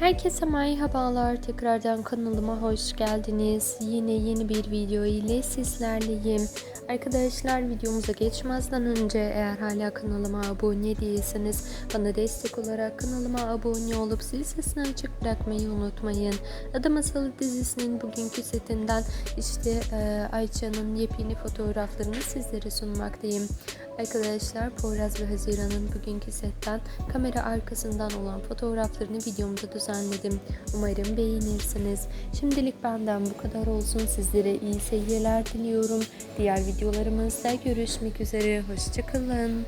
Herkese merhabalar. Tekrardan kanalıma hoş geldiniz. Yine yeni bir video ile sizlerleyim. Arkadaşlar videomuza geçmezden önce eğer hala kanalıma abone değilseniz bana destek olarak kanalıma abone olup zil sesini açık bırakmayı unutmayın. Ada Masalı dizisinin bugünkü setinden işte e, Ayça'nın yepyeni fotoğraflarını sizlere sunmaktayım. Arkadaşlar Poyraz ve Haziran'ın bugünkü setten kamera arkasından olan fotoğraflarını videomda düzenledim. Umarım beğenirsiniz. Şimdilik benden bu kadar olsun. Sizlere iyi seyirler diliyorum. Diğer videolarımızda görüşmek üzere. Hoşçakalın.